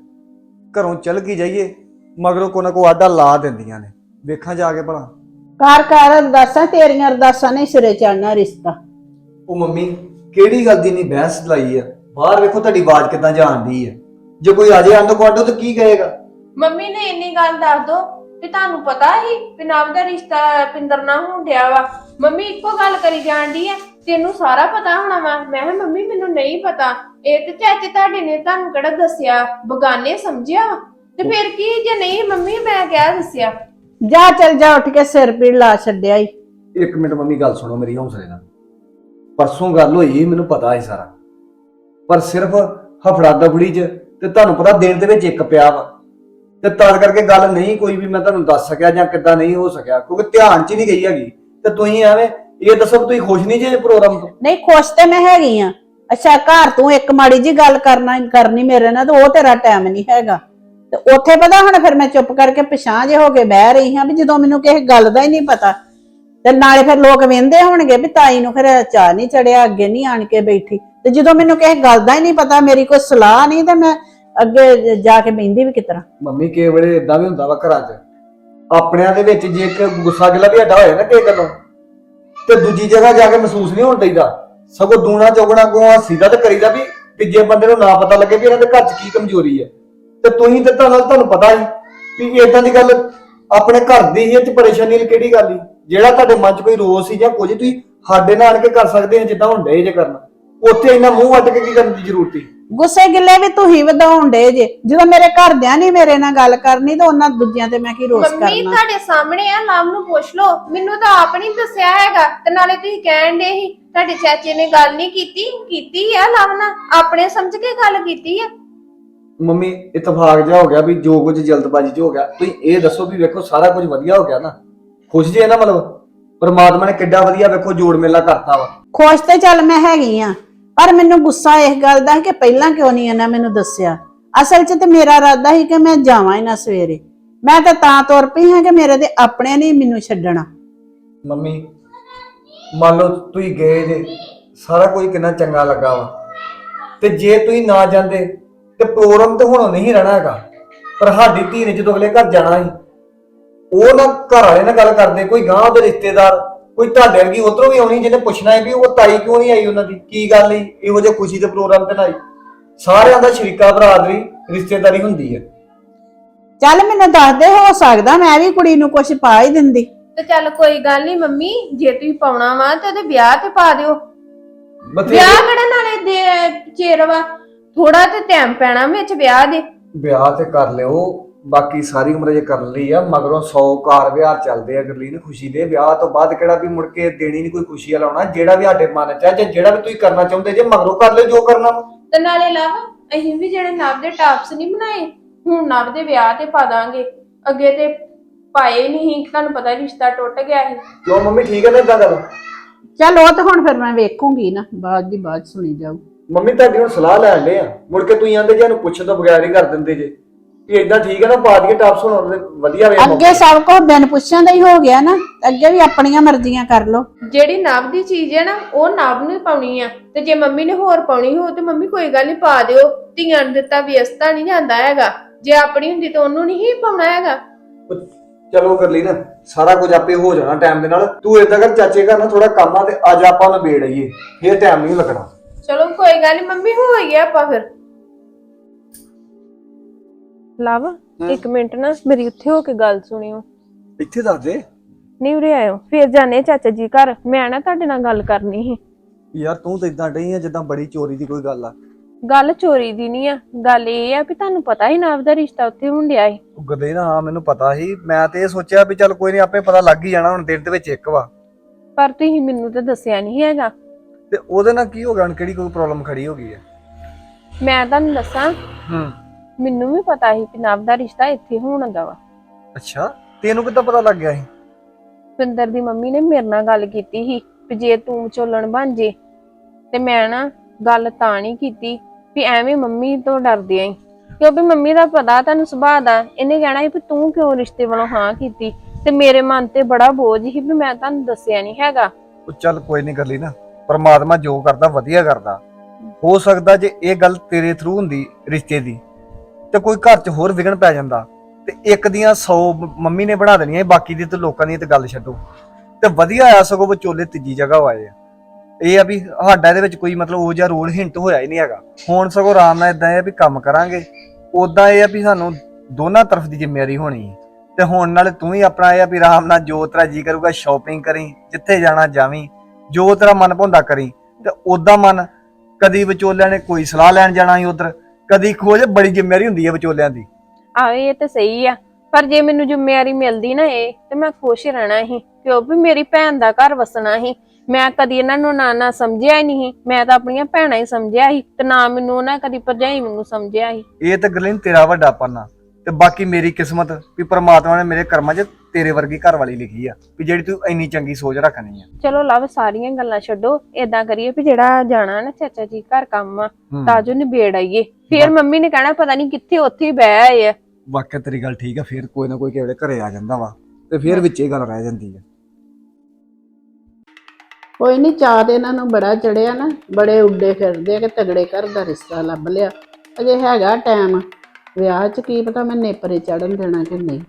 ਘਰੋਂ ਚੱਲ ਕੀ ਜਾਈਏ ਮਗਰੋਂ ਕੋ ਨਾ ਕੋ ਆਡਾ ਲਾ ਦਿੰਦੀਆਂ ਨੇ। ਵੇਖਾਂ ਜਾ ਕੇ ਭਲਾ। ਕਾਰ ਕਾਰ ਅਰਦਾਸਾਂ ਤੇਰੀਆਂ ਅਰਦਾਸਾਂ ਨੇ ਸਿਰੇ ਚੜਨਾ ਰਿਸ਼ਤਾ। ਉਹ ਮੰਮੀ ਕਿਹੜੀ ਗੱਲ ਦੀ ਨਹੀਂ ਬਹਿਸ ਲਾਈ ਆ? ਬਾਹਰ ਵੇਖੋ ਤੁਹਾਡੀ ਆਵਾਜ਼ ਕਿਦਾਂ ਜਾਂਦੀ ਆ। ਜੇ ਕੋਈ ਆ ਜਾਏ ਆਂਡੋ ਕੁਆਡੋ ਤਾਂ ਕੀ ਕਹੇਗਾ? ਮੰਮੀ ਨੇ ਇੰਨੀ ਗੱਲ ਦੱਸ ਦੋ ਕਿ ਤੁਹਾਨੂੰ ਪਤਾ ਹੀ ਨਵ ਦਾ ਰਿਸ਼ਤਾ ਪਿੰਦਰ ਨਾਲ ਹੋਣ ਡਿਆ ਵਾ। ਮੰਮੀ ਇੱਕੋ ਗੱਲ ਕਰੀ ਜਾਂਦੀ ਆ ਤੈਨੂੰ ਸਾਰਾ ਪਤਾ ਹੋਣਾ ਵਾ। ਮੈਂ ਕਿਹਾ ਮੰਮੀ ਮੈਨੂੰ ਨਹੀਂ ਪਤਾ। ਇਹ ਤੇ ਚਾਚੇ ਤੁਹਾਡੇ ਨੇ ਤੁਹਾਨੂੰ ਕਿਹੜਾ ਦੱਸਿਆ? ਬਗਾਨੇ ਸਮਝਿਆ ਵਾ? ਤੇ ਫਿਰ ਕੀ ਜੇ ਨਹੀਂ ਮੰਮੀ ਮੈਂ ਕਿਹਾ ਦੱਸਿਆ। ਜਾ ਚੱਲ ਜਾ ਉੱਠ ਕੇ ਸਿਰ ਪੀੜ ਲਾ ਛੱਡਿਆ ਈ। ਇੱਕ ਮਿੰਟ ਮੰਮੀ ਗੱਲ ਸੁਣੋ ਮੇਰੀ ਹੌਸਲੇ ਨਾਲ। ਪਰਸੋਂ ਗੱਲ ਹੋਈ ਮੈਨੂੰ ਪਤਾ ਹੈ ਸਾਰਾ। ਪਰ ਸਿਰਫ ਹਫੜਾ ਦਫੜੀ 'ਚ ਤੇ ਤੁਹਾਨੂੰ ਪਤਾ ਦਿਨ ਦੇ ਵਿੱਚ ਇੱਕ ਪਿਆ ਵਾ। ਤੇ ਤਦ ਕਰਕੇ ਗੱਲ ਨਹੀਂ ਕੋਈ ਵੀ ਮੈਂ ਤੁਹਾਨੂੰ ਦੱਸ ਸਕਿਆ ਜਾਂ ਕਿੱਦਾਂ ਨਹੀਂ ਹੋ ਸਕਿਆ, ਕਿਉਂਕਿ ਧਿਆਨ 'ਚ ਹੀ ਨਹੀਂ ਗਈ ਹੈਗੀ। ਤੇ ਤੁਸੀਂ ਐਵੇਂ, ਇਹ ਦੱਸੋ ਵੀ ਤੁਸੀਂ ਖੁਸ਼ ਨਹੀਂ ਜੇ ਪ੍ਰੋਗਰਾਮ ਤੋਂ? ਨਹੀਂ, ਖੁਸ਼ ਤੇ ਮੈਂ ਹੈਗੀ ਆ। ਅੱਛਾ, ਘਰ ਤੂੰ ਇੱਕ ਮਾੜੀ ਜੀ ਗੱਲ ਕਰਨਾ, ਕਰਨੀ ਮੇਰੇ ਨਾਲ, ਤੇ ਉਹ ਤੇਰਾ ਟਾਈਮ ਨਹੀਂ ਹੈਗਾ। ਤੇ ਉੱਥੇ ਪਤਾ ਹੁਣ ਫਿਰ ਮੈਂ ਚੁੱਪ ਕਰਕੇ ਪਿਛਾਂ ਜੇ ਹੋ ਕੇ ਬਹਿ ਰਹੀ ਹਾਂ ਵੀ ਜਦੋਂ ਮੈਨੂੰ ਕਿਸੇ ਗੱਲ ਦਾ ਹੀ ਨਹੀਂ ਪਤਾ। ਤੇ ਨਾਲੇ ਫਿਰ ਲੋਕ ਵੇਂਦੇ ਹੋਣਗੇ ਵੀ ਤਾਈ ਨੂੰ ਫਿਰ ਚਾਹ ਨਹੀਂ ਚੜਿਆ, ਅੱਗੇ ਨਹੀਂ ਆਣ ਕੇ ਬੈਠੀ। ਤੇ ਜਦੋਂ ਮੈਨੂੰ ਕਿਸੇ ਗੱਲ ਦਾ ਹੀ ਨਹੀਂ ਪਤਾ, ਮੇਰੀ ਕੋਈ ਸਲਾਹ ਨਹੀਂ, ਤੇ ਮੈਂ ਅੱਗੇ ਜਾ ਕੇ ਬਹਿੰਦੀ ਵੀ ਕਿਤਰਾ ਮੰਮੀ, ਕਈ ਵੇਲੇ ਇਦਾਂ ਵੀ ਹੁੰਦਾ ਵਾ ਘਰਾਂ 'ਚ। ਆਪਣਿਆਂ ਦੇ ਵਿੱਚ ਜੇ ਇੱਕ ਗੁੱਸਾ ਗਿਲਾ ਵੀ ਹਟਾ ਹੋਇਆ ਨਾ ਕਿਸੇ ਗੱਲੋਂ, ਤੇ ਦੂਜੀ ਜਗ੍ਹਾ ਜਾ ਕੇ ਮਹਿਸੂਸ ਨਹੀਂ ਹੋਣ ਦਈਦਾ। ਸਗੋਂ ਦੂਣਾ ਚੌਗਣਾ ਕੋ ਸਿੱਧਾ ਤੇ ਕਰੀਦਾ ਵੀ ਤੀਜੇ ਬੰਦੇ ਨੂੰ ਨਾ ਪਤਾ ਲੱਗੇ ਵੀ ਇਹਨਾਂ ਦੇ ਘਰ 'ਚ ਕੀ ਕਮਜ਼ੋਰੀ ਹੈ। ਤੇ ਤੁਸੀਂ ਤੇ ਤੁਹਾਨੂੰ ਤੁਹਾਨੂੰ ਪਤਾ ਹੀ, ਵੀ ਇਦਾਂ ਦੀ ਗੱਲ ਆਪਣੇ ਘਰ ਦੀ ਹੀ ਇਹ 'ਚ ਪਰੇਸ਼ਾਨੀ ਵਾਲੀ ਕਿਹੜੀ ਗੱਲ ਹੀ ਜਿਹੜਾ ਤੁਹਾਡੇ ਮਨ 'ਚ ਕੋਈ ਰੋਸ ਸੀ ਜਾਂ ਕੁਝ ਤੁਸੀਂ ਸਾਡੇ ਨਾਲ ਆਣ ਕੇ ਕਰ ਸਕਦੇ ਆ, ਜਿੱਦਾਂ ਹੁਣ ਡੇ ਜੇ ਕਰਨਾ। ਉੱਥੇ ਇੰਨਾ ਮੂੰਹ ਵੱਟ ਕੇ ਕੀ ਕਰਨ ਦੀ ਜ਼ਰੂਰਤ ਸੀ? ਗੁੱਸੇ ਗਿੱਲੇ ਵੀ ਤੂੰ ਹੀ ਵਧਾਉਣ ਡੇ ਜੇ। ਜਦੋਂ ਮੇਰੇ ਘਰਦਿਆਂ ਨਹੀਂ ਮੇਰੇ ਨਾਲ ਗੱਲ ਕਰਨੀ ਤਾਂ ਉਹਨਾਂ ਦੂਜਿਆਂ ਤੇ ਮੈਂ ਕੀ ਰੋਸ ਮੰਮੀ ਕਰਨਾ? ਤੁਹਾਡੇ ਸਾਹਮਣੇ ਆ ਲਾਮ ਨੂੰ ਪੁੱਛ ਲਓ। ਮੈਨੂੰ ਤਾਂ ਆਪ ਨਹੀਂ ਦੱਸਿਆ ਹੈਗਾ ਤੇ ਨਾਲੇ ਤੁਸੀਂ ਕਹਿਣ ਦੇ ਸੀ ਤੁਹਾਡੇ ਚਾਚੇ ਨੇ ਗੱਲ ਨਹੀਂ ਕੀਤੀ ਕੀਤੀ ਆ ਲਾਮ ਨਾਲ? ਆਪਣੇ ਸਮਝ ਕੇ ਗੱਲ ਕੀਤੀ ਆ? ਮੰਮੀ ਇਤਫਾਕ ਜਿਹਾ ਹੋ ਗਿਆ ਵੀ ਜੋ ਕੁਝ ਜਲਦਬਾਜ਼ੀ 'ਚ ਹੋ ਗਿਆ ਤੁਸੀਂ ਇਹ ਦੱਸੋ ਵੀ ਵੇਖੋ ਸਾਰਾ ਕੁਝ ਵਧੀਆ ਹੋ ਗਿਆ ਨਾ। ਖੁਸ਼ ਜੇ ਨਾ ਮਤਲਬ? ਪਰਮਾਤਮਾ ਨੇ ਕਿੱਡਾ ਵਧੀਆ ਵੇਖੋ ਜੋੜ ਮੇਲਾ ਕਰਤਾ ਵਾ। ਖੁਸ਼ ਤੇ ਚੱਲ ਮੈਂ ਹੈਗੀ ਆ। ਪਰ ਮੈਨੂੰ ਗੁੱਸਾ ਇਸ ਗੱਲ ਦਾ ਕਿ ਪਹਿਲਾਂ ਕਿਉਂ ਨਹੀਂ ਇਹਨਾਂ ਮੈਨੂੰ ਦੱਸਿਆ? ਅਸਲ 'ਚ ਤੇ ਮੇਰਾ ਇਰਾਦਾ ਸੀ ਕਿ ਮੈਂ ਜਾਵਾਂ ਹੀ ਸਵੇਰੇ। ਮੈਂ ਤਾਂ ਤਾਂ ਤੁਰ ਪਈ ਹਾਂ ਕਿ ਮੇਰੇ ਤੇ ਆਪਣੇ ਨਹੀਂ ਮੈਨੂੰ ਛੱਡਣਾ। ਮੰਮੀ, ਮੰਨ ਲਓ ਤੁਸੀਂ ਗਏ ਜੇ, ਸਾਰਾ ਕੁਝ ਕਿੰਨਾ ਚੰਗਾ ਲੱਗਾ ਵਾ। ਤੇ ਜੇ ਤੁਸੀਂ ਨਾ ਜਾਂਦੇ, ਤੇ ਪ੍ਰੋਗਰਾਮ ਤੇ ਹੁਣ ਨਹੀਂ ਰਹਿਣਾ ਹੈਗਾ। ਪਰ ਸਾਡੀ ਧੀ ਨੇ ਜਦੋਂ ਅਗਲੇ ਘਰ ਜਾਣਾ ਸੀ, ਉਹ ਨਾ ਘਰ ਵਾਲੇ ਨਾਲ ਗੱਲ ਕਰਦੇ, ਕੋਈ ਗਾਂ ਉਹਦੇ ਰਿਸ਼ਤੇਦਾਰ ਕੋਈ ਤੁਹਾਡੇ ਵਰਗੀ ਉਧਰੋਂ ਵੀ ਆਉਣੀ ਜਿਹਨੇ ਪੁੱਛਣਾ ਹੈ ਵੀ ਉਹ ਤਾਈ ਕਿਉਂ ਨਹੀਂ ਆਈ ਉਹਨਾਂ ਦੀ? ਕੀ ਗੱਲ ਨਹੀਂ? ਇਹੋ ਜਿਹੇ ਖੁਸ਼ੀ ਦੇ ਪ੍ਰੋਗਰਾਮ ਤੇ ਆਈ। ਸਾਰਿਆਂ ਦਾ ਸ਼ਰੀਕਾ ਬਰਾਦਰੀ ਰਿਸ਼ਤੇਦਾਰੀ ਹੁੰਦੀ ਹੈ ਚੱਲ ਮੈਨੂੰ ਦੱਸ ਦੇ ਹੋ ਸਕਦਾ ਮੈਂ ਵੀ ਕੁੜੀ ਨੂੰ ਕੁਝ ਪਾ ਹੀ ਦਿੰਦੀ। ਤੇ ਚੱਲ ਕੋਈ ਗੱਲ ਨਹੀਂ ਮੰਮੀ ਜੇ ਤੁਸੀਂ ਪਾਉਣਾ ਵਾ ਤੇ ਉਹਦੇ ਵਿਆਹ ਤੇ ਪਾ ਦਿਓ। ਬਥੇਰੇ ਵਿਆਹ ਕਿਹੜਾ ਨਾਲੇ ਦੇ ਚਿਰ ਵਾ? ਥੋੜਾ ਤੇ ਟਾਈਮ ਪੈਣਾ ਵਿੱਚ ਵਿਆਹ ਦੇ। ਵਿਆਹ ਤੇ ਕਰ ਲਿਓ। ਬਾਕੀ ਸਾਰੀ ਉਮਰ ਜੇ ਕਰਨ ਲਈ ਆ ਮਗਰੋਂ 100 ਕਾਰ ਵਿਹਾਰ ਚੱਲਦੇ ਆ ਗਰਲੀਨ ਖੁਸ਼ੀ ਦੇ ਵਿਆਹ ਤੋਂ ਬਾਅਦ ਕਿਹੜਾ ਵੀ ਮੁੜ ਕੇ ਦੇਣੀ ਨਹੀਂ ਕੋਈ ਖੁਸ਼ੀ ਵਾਲਾ ਹੋਣਾ ਜਿਹੜਾ ਵੀ ਸਾਡੇ ਮਨ ਚ ਆ ਜਾਂ ਜਿਹੜਾ ਵੀ ਤੁਸੀਂ ਕਰਨਾ ਚਾਹੁੰਦੇ ਜੇ ਮਗਰੋਂ ਕਰ ਲਿਓ ਜੋ ਕਰਨਾ ਵਾ। ਤੇ ਨਾਲੇ ਲਵ ਅਸੀਂ ਵੀ ਜਿਹੜੇ ਨਵ ਦੇ ਟਾਪਸ ਨਹੀਂ ਬਣਾਏ ਹੁਣ ਨਵ ਦੇ ਵਿਆਹ ਤੇ ਪਾ ਦਾਂਗੇ। ਅੱਗੇ ਤੇ ਪਾਏ ਨਹੀਂ ਤੁਹਾਨੂੰ ਪਤਾ ਰਿਸ਼ਤਾ ਟੁੱਟ ਗਿਆ ਸੀ। ਕਿਉਂ ਮੰਮੀ ਠੀਕ ਹੈ ਨਾ ਇਦਾਂ ਗੱਲ? ਚੱਲ ਉਹ ਤਾਂ ਹੁਣ ਫਿਰ ਮੈਂ ਵੇਖੂੰਗੀ ਨਾ ਬਾਅਦ ਦੀ ਬਾਅਦ ਸੁਣੀ ਜਾਊ। ਮੰਮੀ ਤੁਹਾਡੀ ਹੁਣ ਸਲਾਹ ਲੈਣ ਦੇ ਆ। ਮੁੜ ਕੇ ਤੁਸੀਂ ਆਂਦੇ ਜੇ ਇਹਨੂੰ ਪੁੱਛਣ ਤੋਂ ਬਗੈਰ ਹੀ ਕਰ ਦਿੰਦੇ ਜੇ। ਵੀ ਇਦਾਂ ਠੀਕ ਹੈ ਨਾ ਪਾ ਦਈਏ ਟਾਪਸ ਹੁਣ ਵਧੀਆ ਵੇ ਅੱਗੇ ਸਭ ਕੁਝ ਬਿਨ ਪੁੱਛਿਆਂ ਦਾ ਹੀ ਹੋ ਗਿਆ ਨਾ ਅੱਗੇ ਵੀ ਆਪਣੀਆਂ ਮਰਜ਼ੀਆਂ ਕਰ ਲੋ ਜਿਹੜੀ ਨਵ ਦੀ ਚੀਜ਼ ਹੈ ਨਾ ਉਹ ਨਵ ਨੂੰ ਹੀ ਪਾਉਣੀ ਆ। ਤੇ ਜੇ ਮੰਮੀ ਨੇ ਹੋਰ ਪਾਉਣੀ ਹੋ ਤੇ ਮੰਮੀ ਕੋਈ ਗੱਲ ਨਹੀਂ ਪਾ ਦਿਓ। ਧੀਆਂ ਨੂੰ ਦਿੱਤਾ ਵਿਅਸਤਾ ਨਹੀਂ ਜਾਂਦਾ ਹੈਗਾ। ਜੇ ਆਪਣੀ ਹੁੰਦੀ ਤਾਂ ਉਹਨੂੰ ਨਹੀਂ ਪਾਉਣਾ ਹੈਗਾ। ਚਲੋ ਕਰ ਲਈ ਨਾ ਸਾਰਾ ਕੁਝ ਆਪੇ ਹੋ ਜਾਣਾ ਟਾਈਮ ਦੇ ਨਾਲ। ਤੂੰ ਏਦਾਂ ਕਰ ਚਾਚੇ ਘਰ ਨਾ ਥੋੜਾ ਕੰਮ ਆ ਤੇ ਅੱਜ ਆਪਾਂ ਨੂੰ ਬੇੜ ਆਈਏ। ਫੇਰ ਟਾਈਮ ਨਹੀਂ ਲੱਗਣਾ। ਚਲੋ ਕੋਈ ਗੱਲ ਨਹੀਂ ਮੰਮੀ ਹੋ ਹੀ ਗਿਆ ਆਪਾਂ ਫਿਰ। ਲਵ ਇੱਕ ਮਿੰਟ ਨਾ ਮੇਰੀ ਉੱਥੇ ਹੋ ਕੇ ਗੱਲ ਸੁਣਿਓ। ਇੱਥੇ ਦੱਸ ਦੇ। ਨਹੀਂ ਉਰੇ ਆਇਓ ਫਿਰ ਜਾਣੇ ਚਾਚਾ ਜੀ ਘਰ। ਮੈਂ ਨਾ ਤੁਹਾਡੇ ਨਾਲ ਗੱਲ ਕਰਨੀ ਸੀ। ਯਾਰ ਤੂੰ ਤਾਂ ਇਦਾਂ ਡਈ ਆ ਜਿੱਦਾਂ ਬੜੀ ਚੋਰੀ ਦੀ ਕੋਈ ਗੱਲ ਆ। ਗੱਲ ਚੋਰੀ ਦੀ ਨਹੀਂ ਆ। ਗੱਲ ਇਹ ਆ ਵੀ ਤੁਹਾਨੂੰ ਪਤਾ ਹੀ ਨਾ ਦਾ ਰਿਸ਼ਤਾ ਉੱਥੇ ਹੁੰਡਿਆ ਏ ਉਹ ਗਦੇ ਨਾ ਹਾਂ ਮੈਨੂੰ ਪਤਾ ਸੀ। ਮੈਂ ਤੇ ਇਹ ਸੋਚਿਆ ਵੀ ਚੱਲ ਕੋਈ ਨਹੀਂ ਆਪੇ ਪਤਾ ਲੱਗ ਹੀ ਜਾਣਾ ਹੁਣ ਦਿਨ ਦੇ ਵਿੱਚ ਇੱਕ ਵਾ। ਪਰ ਤੁਸੀਂ ਮੈਨੂੰ ਤਾਂ ਦੱਸਿਆ ਨਹੀਂ ਹੈਗਾ। ਤੇ ਉਹਦੇ ਨਾਲ ਕੀ ਹੋ ਗਿਆ? ਹੁਣ ਕਿਹੜੀ ਕੋਈ ਪ੍ਰੋਬਲਮ ਖੜੀ ਹੋ ਗਈ ਹੈ ਮੈਂ ਤੁਹਾਨੂੰ ਦੱਸਾਂ। ਹੂੰ। ਮੈਨੂੰ ਵੀ ਪਤਾ ਸੀ ਕਿ ਨਵ ਦਾ ਰਿਸ਼ਤਾ ਇੱਥੇ ਹੋਣਗਾ ਵਾ। ਅੱਛਾ ਤੈਨੂੰ ਕਿੱਦਾਂ ਪਤਾ ਲੱਗ ਗਿਆ ਸੀ? ਪਿੰਦਰ ਦੀ ਮੰਮੀ ਨੇ ਮੇਰੇ ਨਾਲ ਗੱਲ ਕੀਤੀ ਸੀ ਵੀ ਜੇ ਤੂੰ ਵਿਚੋਲਣ ਬਣ ਜੇ ਤੇ ਮੈਂ ਨਾ ਗੱਲ ਤਾਂ ਨਹੀਂ ਕੀਤੀ ਵੀ ਐਵੇਂ ਮੰਮੀ ਤੋਂ ਡਰਦੀ ਆਂ। ਕਿਉਂਕਿ ਮੰਮੀ ਦਾ ਪਤਾ ਤੁਹਾਨੂੰ ਸੁਭਾਅ ਦਾ ਇਹਨੇ ਕਹਿਣਾ ਸੀ ਵੀ ਤੂੰ ਕਿਉਂ ਰਿਸ਼ਤੇ ਵੱਲੋਂ ਹਾਂ ਕੀਤੀ? ਤੇ ਮੇਰੇ ਮਨ ਤੇ ਬੜਾ ਬੋਝ ਸੀ ਵੀ ਮੈਂ ਤੁਹਾਨੂੰ ਦੱਸਿਆ ਨਹੀਂ ਹੈਗਾ। ਉਹ ਚੱਲ ਕੋਈ ਨਹੀਂ ਕਰ ਲਈ ਨਾ ਪਰਮਾਤਮਾ ਜੋ ਕਰਦਾ ਵਧੀਆ ਕਰਦਾ। ਹੋ ਸਕਦਾ ਜੇ ਇਹ ਗੱਲ ਤੇਰੇ ਥਰੂ ਹੁੰਦੀ ਰਿਸ਼ਤੇ ਦੀ। ਤੇ ਕੋਈ ਘਰ 'ਚ ਹੋਰ ਵਿਗਣ ਪੈ ਜਾਂਦਾ ਤੇ ਇੱਕ ਦੀਆਂ 100 ਮੰਮੀ ਨੇ ਬਣਾ ਦੇਣੀਆਂ ਬਾਕੀ ਦੀ ਤੇ ਲੋਕਾਂ ਦੀ ਤੇ ਗੱਲ ਛੱਡੋ। ਤੇ ਵਧੀਆ ਆ ਸਗੋਂ ਵਿਚੋਲੇ ਤੀਜੀ ਜਗ੍ਹਾ ਆਏ ਆ। ਇਹ ਆ ਵੀ ਸਾਡਾ ਇਹਦੇ ਵਿੱਚ ਕੋਈ ਮਤਲਬ ਉਹ ਜਿਹਾ ਰੋਲ ਹਿੰਟ ਹੋਇਆ ਹੀ ਨਹੀਂ ਹੈਗਾ। ਹੁਣ ਸਗੋਂ ਆਰਾਮ ਨਾਲ ਇਦਾਂ ਆ ਵੀ ਕੰਮ ਕਰਾਂਗੇ। ਉਦਾਂ ਇਹ ਆ ਵੀ ਸਾਨੂੰ ਦੋਨਾਂ ਤਰਫ ਦੀ ਜ਼ਿੰਮੇਵਾਰੀ ਹੋਣੀ ਹੈ ਤੇ ਹੁਣ ਨਾਲ ਤੂੰ ਹੀ ਆਪਣਾ ਇਹ ਆ ਵੀ ਆਰਾਮ ਨਾਲ ਜੋ ਤੇਰਾ ਜੀ ਕਰੂਗਾ ਸ਼ਾਪਿੰਗ ਕਰੀ, ਜਿੱਥੇ ਜਾਣਾ ਜਾਵੀਂ, ਜੋ ਤੇਰਾ ਮਨ ਭੁੰਦਾ ਕਰੀ। ਤੇ ਉਦਾਂ ਮਨ ਕਦੀ ਵਿਚੋਲਿਆਂ ਨੇ ਕੋਈ ਸਲਾਹ ਲੈਣ ਜਾਣਾ ਸੀ ਉਧਰ ਕਦੀ ਖੋਜ ਬੜੀ ਜ਼ਿੰਮੇਵਾਰੀ ਹੁੰਦੀ ਹੈ ਵਿਚੋਲਿਆਂ ਦੀ। ਆਹ ਇਹ ਤੇ ਸਹੀ ਆ। ਪਰ ਜੇ ਮੈਨੂੰ ਜ਼ਿੰਮੇਵਾਰੀ ਮਿਲਦੀ ਨਾ ਇਹ ਤੇ ਮੈਂ ਖੁਸ਼ ਰਹਿਣਾ ਸੀ ਕਿਉਂ ਵੀ ਮੇਰੀ ਭੈਣ ਦਾ ਘਰ ਵਸਣਾ ਸੀ ਮੈਂ ਕਦੀ ਇਹਨਾਂ ਨੂੰ ਨਾ ਨਾ ਸਮਝਿਆ ਹੀ ਨਹੀਂ ਮੈਂ ਤਾਂ ਆਪਣੀਆਂ ਭੈਣਾਂ ਹੀ ਸਮਝਿਆ ਸੀ ਤੇ ਨਾ ਮੈਨੂੰ ਉਹਨਾਂ ਕਦੀ ਭਰਜਾਈ ਮੈਨੂੰ ਸਮਝਿਆ ਸੀ ਇਹ ਤਾਂ ਗਲਿੰ ਤੇਰਾ ਵੱਡਾ ਪੰਨਾ ਤੇ ਬਾਕੀ ਮੇਰੀ ਕਿਸਮਤ ਵੀ ਪ੍ਰਮਾਤਮਾ ਨੇ ਮੇਰੇ ਕਰਮਾਂ 'ਚ ਤੇਰੇ ਵਰਗੀ ਘਰ ਵਾਲੀ ਲਿਖੀ ਆ ਵੀ ਜਿਹੜੀ ਤੂੰ ਇੰਨੀ ਚੰਗੀ ਸੋਚ ਰੱਖਣੀ ਆ। ਚਲੋ ਲਵ ਸਾਰੀਆਂ ਗੱਲਾਂ ਛੱਡੋ ਏਦਾਂ ਕਰੀਏ ਵੀ ਜਿਹੜਾ ਜਾਣਾ ਨਾ ਚਾਚਾ ਜੀ ਘਰ ਕੰਮ ਆ ਹੂੰ। ਤਾਂ ਜੋ ਨਿਬੇੜ ਆਈਏ। ਫਿਰ ਮੰਮੀ ਨੇ ਕਹਿਣਾ ਪਤਾ ਨਹੀਂ ਕਿੱਥੇ ਉੱਥੇ ਹੀ ਬਹਿ ਆਏ ਆ। ਵਾਕਿਆ ਤੇਰੀ ਗੱਲ ਠੀਕ ਆ ਫੇਰ ਕੋਈ ਨਾ ਕੋਈ ਕਿਹੜੇ ਘਰੇ ਆ ਜਾਂਦਾ ਵਾ ਤੇ ਫੇਰ ਵਿੱਚ ਇਹ ਗੱਲ ਰਹਿ ਜਾਂਦੀ ਆ। ਕੋਈ ਨਹੀਂ ਚਾਹ ਤੇ ਇਹਨਾਂ ਨੂੰ ਬੜਾ ਚੜਿਆ ਨਾ ਬੜੇ ਉੱਡੇ ਫਿਰਦੇ ਆ ਕਿ ਤਗੜੇ ਘਰ ਦਾ ਰਿਸ਼ਤਾ ਲੱਭ ਲਿਆ। ਅਜੇ ਹੈਗਾ ਟਾਈਮ ਵਿਆਹ 'ਚ ਕੀ ਪਤਾ ਮੈਂ ਨੇਪਰੇ ਚੜਨ ਦੇਣਾ ਕਿ ਨਹੀਂ।